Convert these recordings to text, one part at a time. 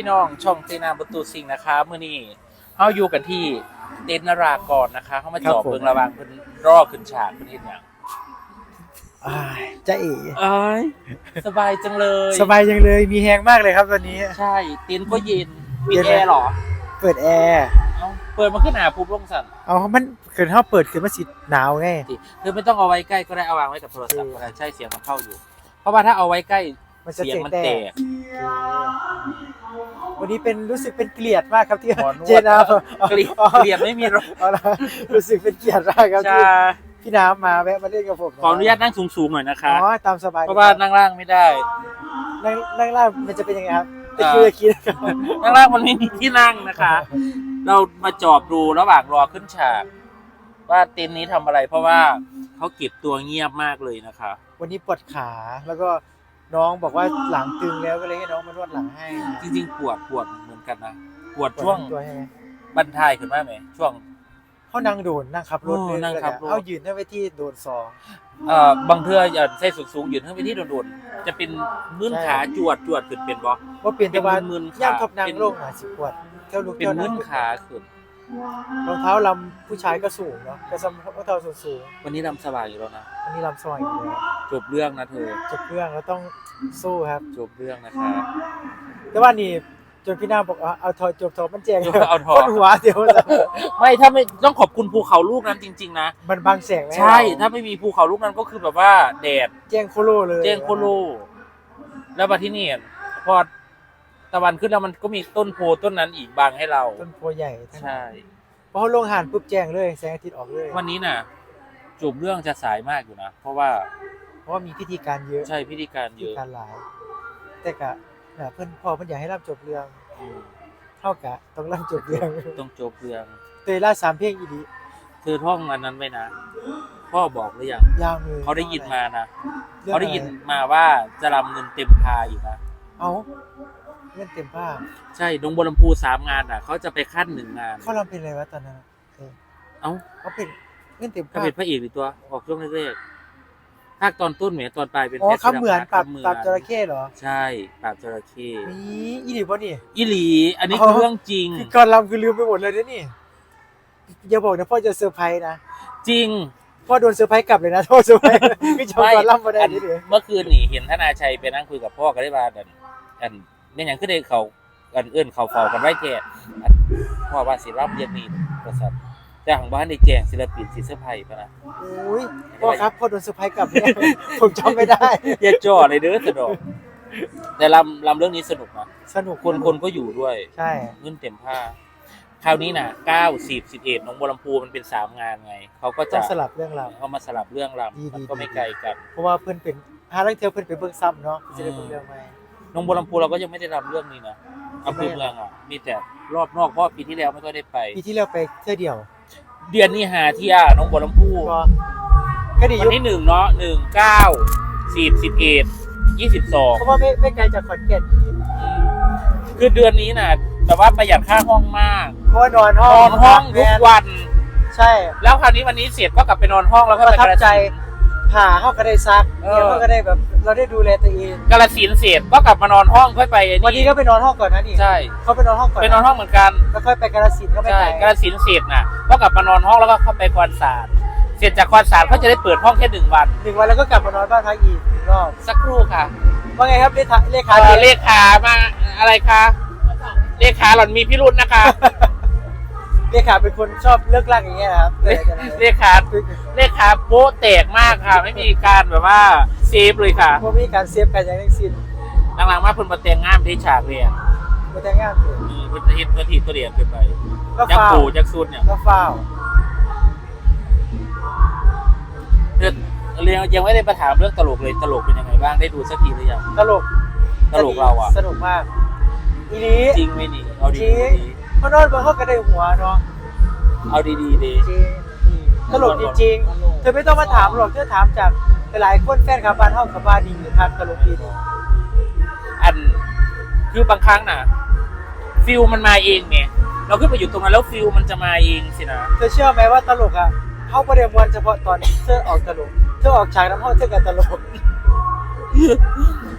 พี่น้องช่องเจนาประตูสิงห์นะคะเมื่อนี้เฮาอยู่กันที่เต็นท์นารากรนะคะเขามาจอบครับผมเบิ่งระหวางเพิ่นรอขึ้นฉากเพิ่นเฮ็ดหยังอ้ายจะเอ๋เอ้ยสบายจังเลยสบายยังเลยมีแฮงมากเลยครับวันนี้ ใช่เต็นท์ก็เย็นปิดเย็นไหม แอร์เหรอเปิดแอร์เอ้าเปิดมาขึ้นหาปุ๊บลงสั่นเอามันเกิดเขาเปิดคือมันสิหนาวไง สิคือไม่ต้องเอาไว้ใกล้ก็ได้เอาวางไว้กับโทรศัพท์ก็ได้ใช่เสียงมันเข้าอยู่ เพราะว่าถ้าเอาไว้ใกล้มันจะเสียงเสียงมันแตแตกก วันนี้เป็นรู้สึกเป็นเกลียดมากครับที่หมอนวด เจนาเกลียดเกลียดไม่มีหรอกเอาละรู้สึกเป็นเกียรติมากครับจะที่พี่น้ำมาแวะมาเล่นกับผมขออนุญาตนั่งสูงๆหน่อยนะคะ อ๋อตามสบายเพราะว่านั่งล่างไม่ได้ นั่งนั่งล่างมันจะเป็นยังไงครับตะอ่าคิวตะคิวครับนั่งล่างมันไม่มีที่นั่งนะคะ เรามาจอบดูระหว่างรอขึ้นฉาก ว่าเต็นท์นี้ทำอะไร เพราะว่าเขาเก็บตัวเงียบมากเลยนะคะ วันนี้ปวดขาแล้วก็ น้องบอกว่าหลังตึงแล้วก็เลยให้น้องมานวดหลังให้จริงๆปวดปวดเหมือนกันนะปวดช่วงปทั้ตัวใช่ไหมบันทายขึ้นมาไหมช่วงเขานั่งโดนนั่งขับรถโอ้เลยนั่งขับรถเอายืนได้ไว้ที่โดนสองเอ่อบางเทืออย่าใส่สูงสูงๆยืนขึ้นไปที่โดนๆจะเป็นมื่นใช่ขาจวดจวดขึ้นเป็นบ่ว่าเปลี่ยนแต่ว่าเป็นมึนๆขาย่างทบนางเป็นลงอะสิปวดเท่าลูกเป็นเท่ามื่นงขาขึ้น รองเท้าลำผู้ชายก็สูงเนาะกระซำรองเท้าสูงสูงวันนี้ลำสบายอยู่แล้วนะๆอันนี้ลำซอยอยู่แล้วจบเรื่องนะเธอจบเรื่องแล้วต้องสู้ครับ จบเรื่องนะคะแต่ว่านี่จนพี่นาบอกว่าเอาถอดจบถอดมันแจงเอาถอดคนหัวเดียวไม่ถ้าไม่ต้องขอบคุณภูเขาลูกนั้นจริง ๆ นะมันบังแสงไหมใช่ ถ้าไม่มีภูเขาลูกนั้นก็คือแบบว่าแดดแจ้งโคโลเลยแจ้งโคโลแล้วมาที่นี่พอ ตะวันขึ้นแล้วมันก็มีต้นโพต้นนั้นอีกบังให้เรา ต้นโพใหญ่ทั้งนั้นใช่ พอเขาลงหานปุ๊บแจ้งเลยแสงอาทิตย์ออกเลยวันนี้น่ะจบเรื่องจะสายมากอยู่นะ เพราะว่าเพราะว่ามีพิธีการเยอะใช่พิธีการพิเยธีอะการหลาย แต่กะแบบเพื่อนพ่อเพื่อนอยากให้รับจบเรื่องอืมเท่ากะต้องรับจบเรื่องต้องจบเรื่องเตยล่าสามเพลงอีดีเธอท่องอันนั้นไว้นะ พ่อบอกหรือยังยาวมือเขาได้ยินมานะ รื่องเขาได้ยินมาว่าจะรำเงินเต็มพาอีกนะ เอา เล่นเต็มผ้าใช่ดงบลำพูสามงานอะเขาจะไปขั้นหนึ่งงานเขารำเป็นอะไรวะตอนนั้นเออเอ้าเขาเป็นเล่นเต็มก็ผ้าเป็นพระเอกหรือตัวออกช่วงแรกๆภาคตอนต้นเหมือนตอนปลายเป็นอ๋อพชรเขาเหมือนปรับคำเหมือนปรับจระเข้เหรอใช่ปราบจระเข้นี่อีดีป่ะนี่อีหลี อันนี้อ๋อคือเรื่องจริงคือก่อนรำคือลืมไปหมดเลยนะนี่อย่าบอกนะพ่อจะเซอร์ไพรส์นะจริงพ่อโดนเซอร์ไพรส์กลับเลยนะโทษเซอร์ไพรส์พี่ชมก่อนรำมาได้อันดิเดี๋ยวเมื่อคืนนี่เห็นธนาชัยไปนั่งคุยกับพ่อก็ได้ว่าอันอัน เนี่ยอย่างขึ้นได้เขาอันเอื้อนเขาเฝ้ากันไว้แก่อันพ่อว่าสิรับเรียนนี่ประสัทแต่ของบ้านได้แจ้งศิลปินสิเสื้อร์ไผ่ปะนะโอ้ยพ่อครับพ่อโดนเซอร์ไพรส์กลับเนี่ยผมจำไม่ได้อย่าจ่อเลยเด้อสะดอกแต่ลำลำเรื่องนี้สนุกนะสนุกคนคนก็อยู่ด้วย ใช่เงินเต็มผ้าคราวนี้น่ะเก้าสิบสิบเอ็ดน้องบัวลำพูมันเป็นสามงานไง เขาก็ต้จะองสลับเรื่องราวเขามาสลับเรื่องรดีำมันดีก็ไม่ดีไกลกัน เพราะว่าเพื่อนเป็นฮาลังเทียวเพื่อนเป็นเบิกซ้ำเนาะจะได้เบิกเรื่องใหม่ น้องบัวลำพูเราก็ยังไม่ได้รำเรื่องนี้นะอำเภอเมืองอะมีแต่รอบนอกเพราะปีที่แล้วไม่ก็ได้ไป ปีที่แล้วไปเที่ยวเดียว เดือนนี้หาเที่ยน้องบัวลำพูก็ก็ดีอวันยุที่หนึ่งเนาะหนึ่งเก้าสิบสิบเอ็ดยี่สิบสองเพราะว่าไม่ไม่ไกลจากขอนแก่นคือเดือนนี้น่ะแต่ว่าประหยัดค่าห้องมากเพราะว่านอนห้นองอนห้องทุกวัน ใช่ แล้วคราวนี้วันนี้เสร็จก็กลับไปนอนห้องแล้วก็ปไประทับกาฬใจสินธุ์ ผ่าเขาก็ได้ซักเออเดี๋ยวเขาก็ได้แบบ เราได้ดูแลตัวเอง กาลสินธุ์เสร็จก็กลับมานอนห้องค่อยไปไอ้วันนี้ก็ไปนอนห้องก่อนนะนี่ใช่เขาไปนอนห้องก่อนไปนอนห้องเหมือนกัน แล้วค่อยไปกาฬสินธุ์ก็ไปใช่ไหนกาลสินธุ์เสร็จน่ะก็กลับมานอนห้องแล้วก็เข้าไปคอนสารเสร็จจากคอนสารเขาจะได้เปิดห้องแค่หนึ่งวัน หนึ่งวันแล้วก็กลับมานอนบ้านพักอีกหนึ่งรอบสักครู่ค่ะว่าไงครับเลขาเลขาเอ่อเดเลขามาอะไรคะเลขาหล่อนมีพิรุธนะคะ เลขาเป็นคนชอบเลิกลากอย่างเงี้ยนะครับเลเลขาเลขาโป๊ะแตกมากค่ะ ไม่มีการแบบว่าเซฟเลยค่ะพวกมีการเซฟกันอย่างทั้งสิ้นหลังๆมาเพิ่นมาแต่งงานที่ฉากเรียนมาแต่งงานเลยอืมเพิ่นจะเฮ็ดเพิ่นทีตัวเรียนขึ้นไปก็ยักฟาวปู่ยักซุดเนี่ยก็ฟาวเรื่องเรียนยังไม่ได้มาถามเรื่องตลกเลยตลกเป็นยังไงบ้างได้ดูสักทีหรือยังตลกตลกเราอะสนุกมากอีนี้จริงไหมนี่เอาจดีริงๆ เพราะนอนบนเขาก็ได้หัวเนาะเอาดีๆดีจริงตลกจริงๆเธอไม่ต้องมาถามหรอกเธอถามจากหลายๆคนแฟนคลับบ้านเฮากับบ้านดีอยู่ครับตลกดีนี่อันคือบางครั้งน่ะฟิลมันมาเองเนี่ยเราขึ้นไปอยู่ตรงนั้นแล้วฟิลมันจะมาเองสินะเธอเชื่อไหมว่าตลกอะเฮาบ่ได้มวนเฉพาะตอนเธอออกตลกเธอออกฉากน้ำเฮาเธอก็ตลก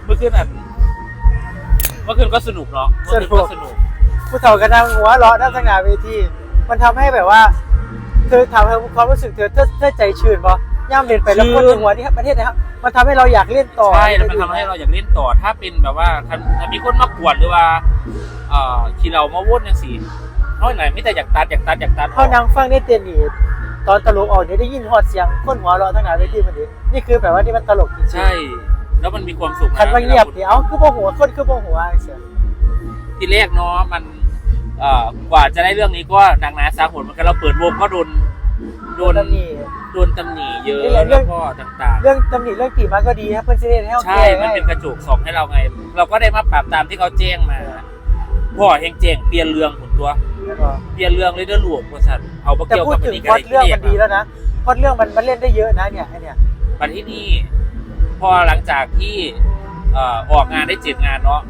เมื่อคืนอันมื่อคืนก็สนุกเนาะเมื่อคืนก็สนุก ผู้เฒ่ากันนั่งหัวเราะนั่งสง่าเวที มันทำให้แบบว่า เธอทำให้ความรู้สึกเธอเธอเธอใจชื้นปะย่ำเรียนไปแล้วคนในหัวที่ประเทศนะครับมันทำให้เราอยากเล่นต่อใช่แล้วมันทำให้เราอยากเล่นต่อ ถ้าเป็นแบบว่าถ้าถ้ามีคนมากวนหรือว่าเอ่อที่เรามาวนยังสี่เขาไหนไม่แต่อยากตัดอยากตัดอยากตัดเขานั่งฟังในเตียนนี่ตอนตลกออกเนี่ยได้ยินฮอดเสียงคนหัวเราะทั้งหลายเวทีมันดีนี่คือแบบว่านี่มันตลกจริงๆใช่ แล้วมันมีความสุขะคันว่าเงียบเดี๋ยวคือบ่หัวคนคือบ่หัวเสียทีแรกเนาะมันเอ่อ กว่าจะได้เรื่องนี้ก็หนักหนาสาหัสเหมือนกันเราเปิดวงก็โดนโดนตำหนิโดนตำหนิเยอะนี่แหละเรื่แล้องวก็ต่างเรื่องตำหนิเรื่องตีมาก็ดีครับเพื่อนจะได้ให้เราๆใช่แก้มันเป็นกระจกส่องให้เราไง เราก็ได้มาปรับตามที่เขาแจ้งมาพ่อเฮงแจ้งเปลี่ยนเรื่องผลตัวแล้วก็เปลี่ยนเรื่องเลยเด้อหลวงบริษัทเอาไปแต่เกี่ยวพูดกับถึงนี้พล็อดเรื่องมันดีแล้วนะพล็อดเรื่องมันมันเล่นได้เยอะนะเนี่ยไอเนี่ยมาที่นี่ พอหลังจากที่เอ่อออกงานได้เจ็ดงานเนาะ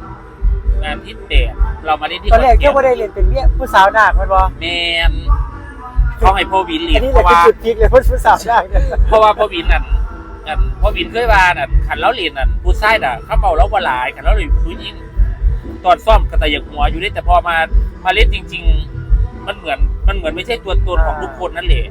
งานที่แปดเรามาเล่นที่ตอนแรกขเที่ยวนไม่ได้เรียนเป็นเมียผู้สาวนาคมันบ่แมนเขาให้พ่อวินเรียอันนนี้เพแหละราะคือว่า จุดพีคเลยผู้สาวนาคเนี่ยเพราะว่าพ่อวินนั่นนั่นพ่อวินเคยว่านั่นขันแล้วเรียนนั่นผู้ชายน่ะเขาเมาแล้วบ่หลายขันแล้วเลยผู้หญิงตอนซ่อมกระตายกหัวอยู่ได้แต่พอมามาเล่นจริง ๆ มันเหมือนมันเหมือนไม่ใช่ตัวตนของทุกคนนั่นแหละ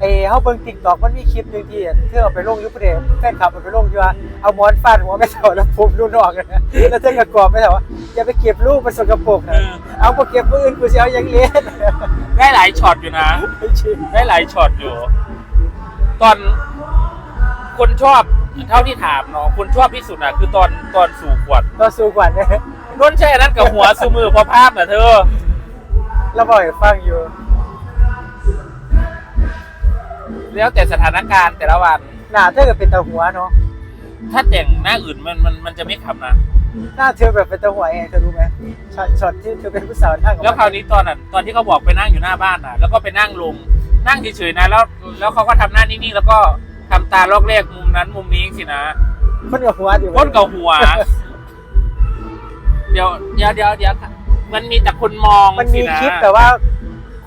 เอ้เฮาเบิ่ง TikTok มันมีคลิปหนึงที่เธอเอาไปลงอยู่ประเดแฟนคลับเอาไปลงอยู่ว่าเอาหมอนฟาดหัวแม่เฒ่าแล้วผมดูนอกกันนะแล้วเธอก็กรอบแม่เฒ่าว่าอย่าไปเก็บรูปมันสกปรกนะเอาบ่เก็บผู้อื่นกูสิเอาอย่างเล่นได้หลายช็อตอยู่นะ ไม่จริงได้หลายช็อตอยู่ ตอนคนชอบเท่าที่ถามเนาะคนชอบที่สุดน่ะ คือตอนตอนสู่ขวดต่อสู้กว่าเนี่ยต้นใช่อันนั้นกับหัวสูมือพอภาพน่ะเธอเราบอกให้ฟังอยู่ แล้วแต่สถานการณ์แต่ละวัน หน้าเธอก็เป็นตาหัวเนาะถ้าแต่งหน้าอื่นมันมันมันจะไม่ขำนะ หน้าเธอแบบเป็นตาหัวเองเธอรู้ไหมช็อตช็อตที่เธอเป็นผู้สาวนั่งกับแล้วคราวนี้ตอนนั้นตอนที่เขาบอกไปนั่งอยู่หน้าบ้านน่ะ แล้วก็ไปนั่งลงนั่งเฉยๆนะแล้ว แล้วเขาก็ทำหน้านิ่งๆแล้วก็ทำตาลอกแรกมุมนั้นมุมนี้สินะคนกับหัวดิก้นกับหัว เดี๋ยวเดี๋ยวเดี๋ยวเดี๋ยวมันมีแต่คนมองมันมีสินะคลิปแบบว่า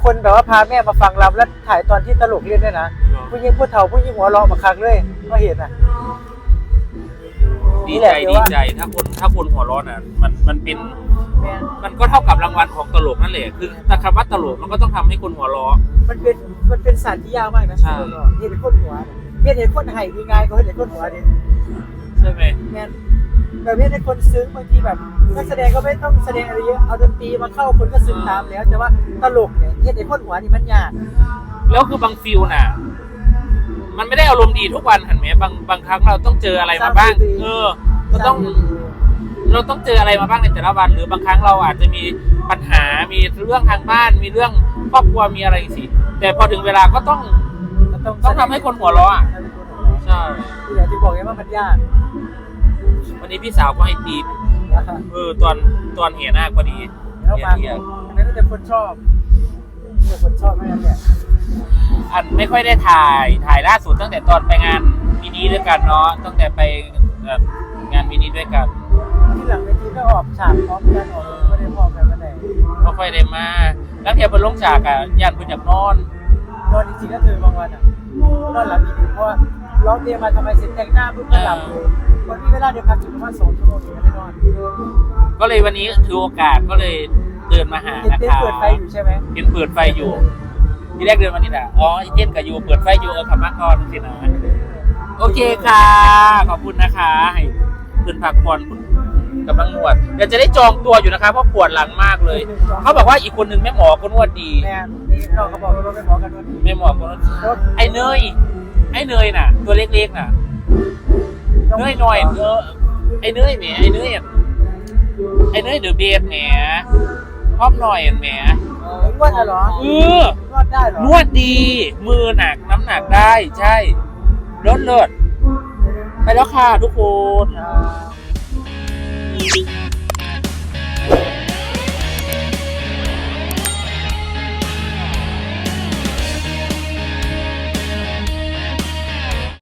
คนแบบว่าพาแม่มาฟังรำแล้วถ่ายตอนที่ตลกเล่นด้วยนะ ผู้หญิงผู้เฒ่าผู้หญิงหัวเราะมาครั้งเลยก็เห็นอะ ดีนี่แหใจละเดี๋ยวดีว่าใจถ้าคนถ้าคนหัวเร้อนอะมันมันเป็นแม่มันก็เท่ากับรางวัลของตลกนั่นแหละคือแต่คำว่าตลกมันก็ต้องทำให้คนหัวเราะ มันเป็นมันเป็นสัตว์ที่ยากมากนะใช่เห็นคนหัวเห็นเห็นคนไห้ดีง่ายก็เห็นคนหัวดิใช่ไหมแม่นแบบเห็นคนซึ้งบางทีแบบนักแสดงก็ไม่ต้องแสดงอะไรเยอะเอาดนตรีมาเข้าคนก็ซึ้งตามแล้ว แต่ว่าตลกเนี่ยเห็นเห็นคนหัวนี่มันยาก แล้วคือบางฟิลน่ะ มันไม่ได้อารมณ์ดีทุกวันเห็นไหมบางบางครั้งเราต้องเจออะไรมาบ้าง เออเราต้อง เราต้องเจออะไรมาบ้างในแต่ละวัน หรือบางครั้งเราอาจจะมีปัญหามีเรื่องทางบ้าน มีเรื่องครอบครัวมีอะไรสิ แต่พอถึงเวลาก็ต้องก็ต้องต้องทำให้คนหัวเราะอะทำให้คนหัวเราะใช่ที่อย่างที่บอกไงว่ามันยาก วันนี้พี่สาวก็ให้ตีบเออตอนตอนเหียหน้าพอดีแล้วมาเหียอันนั้นก็จะคนชอบแต่คนชอบไม่นั้นเนี่ย อันไม่ค่อยได้ถ่ายถ่ายล่าสุดตั้งแต่ตอนไปงานมินิด้วยกันเนาะตั้งแต่ไปเอ่องานมินิด้วยกันที่หลังเวทีก็ออกฉากพร้อมกันออกไม่ได้พร้อมกันมาไหนไม่ค่อยได้มาแล้วเทียบเป็นลงฉากอะยันเพิ่นอยากนอนนอนจริงๆก็คือบางวันอะนอนหลับอีกเพราะว่าร้องเพลงมาทำไมเสร็จแต่งหน้าปุ๊บก็หลับเลยวันนี้เวลาเดียวพักอยู่ประมาณสองชั่วโมงถึงจะได้นอนก็เลยวันนี้ถือโอกาสก็เลยเดินมาหาเห็นนะเต้นคะเปิดไฟอยู่ใช่ไหมเห็นเปิดไฟอยู่ ที่แรกเดินมานี่แหละอ๋อไอเจนกับยูเปิดไฟอยู่เออขับมากรสินะโอเคค่ะ ขอบคุณนะคะ ให้เพื่อนพักผ่อนกำลังนวดเดี๋ยวจะได้จองตัวอยู่นะคะเพราะปวดหลังมากเลย เขาบอกว่าอีกคนนึงแม่หมอก็นวดดีแม่นี่เราก็บอกว่าไม่หมอกันวันนี้แม่หมอก็นวดดีไอ้เนยไอ้เนยน่ะ ตัวเล็กๆน่ะเนยหน่อยเออไอ้เนยแหมไอ้เนยอะไอ้เนยเดอะเบสแหมพร้อมหน่อยอะแหมน วดเหรอเออ นวดได้เหรอนวดดี มือหนักน้ำหนักได้ใช่รถเลิศไปแล้วค่ะทุกคน